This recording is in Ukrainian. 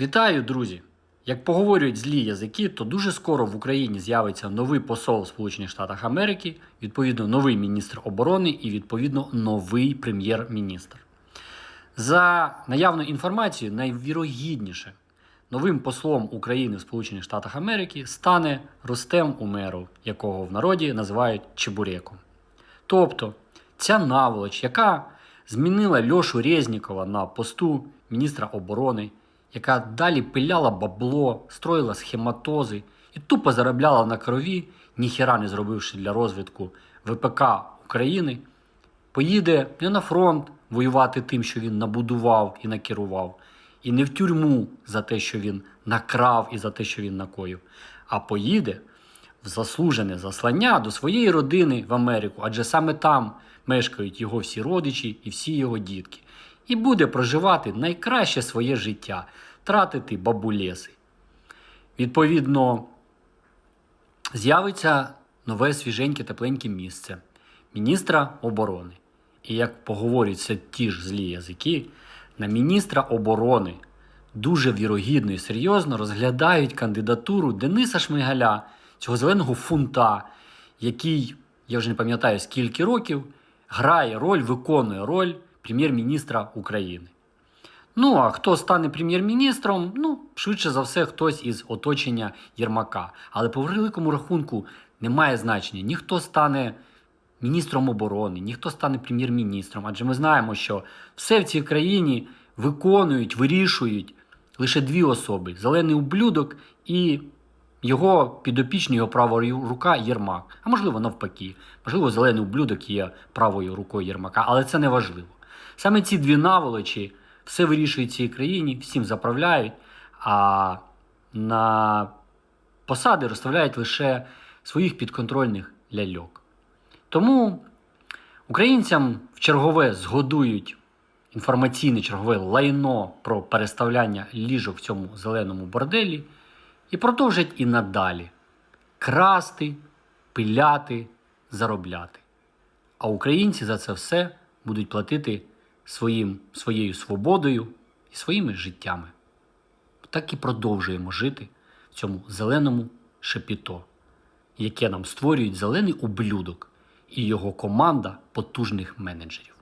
Вітаю, друзі! Як поговорюють злі язики, то дуже скоро в Україні з'явиться новий посол Сполучених Штатах Америки, відповідно, новий міністр оборони і відповідно новий прем'єр-міністр. За наявною інформацією, найвірогідніше новим послом України в Сполучених Штатах Америки стане Рустем Умеров, якого в народі називають Чебуреком. Тобто ця наволоч, яка змінила Льошу Резнікова на посту міністра оборони, яка далі пиляла бабло, строїла схематози і тупо заробляла на крові, ніхіра не зробивши для розвитку ВПК України, поїде не на фронт воювати тим, що він набудував і накерував, і не в тюрму за те, що він накрав і за те, що він накоїв, а поїде в заслужене заслання до своєї родини в Америку, адже саме там мешкають його всі родичі і всі його дітки, і буде проживати найкраще своє життя, тратити бабулеси. Відповідно, з'явиться нове свіженьке тепленьке місце міністра оборони. І як поговорюються ті ж злі язики, на міністра оборони дуже вірогідно і серйозно розглядають кандидатуру Дениса Шмигаля, цього зеленого фунта, який, я вже не пам'ятаю скільки років, грає роль, виконує роль прем'єр-міністра України. Ну, а хто стане прем'єр-міністром? Ну, швидше за все, хтось із оточення Єрмака. Але по великому рахунку немає значення. Ніхто стане міністром оборони, ніхто стане прем'єр-міністром. Адже ми знаємо, що все в цій країні виконують, вирішують лише дві особи: зелений ублюдок і його підопічний, його права рука Єрмак. А можливо, навпаки. Можливо, зелений ублюдок є правою рукою Єрмака, але це не важливо. Саме ці дві наволочі все вирішують в цій країні, всім заправляють, а на посади розставляють лише своїх підконтрольних ляльок. Тому українцям в чергове згодують інформаційне чергове лайно про переставляння ліжок в цьому зеленому борделі і продовжать і надалі красти, пиляти, заробляти. А українці за це все будуть платити своїм, своєю свободою і своїми життями. Так і продовжуємо жити в цьому зеленому шепіто, яке нам створюють зелений ублюдок і його команда потужних менеджерів.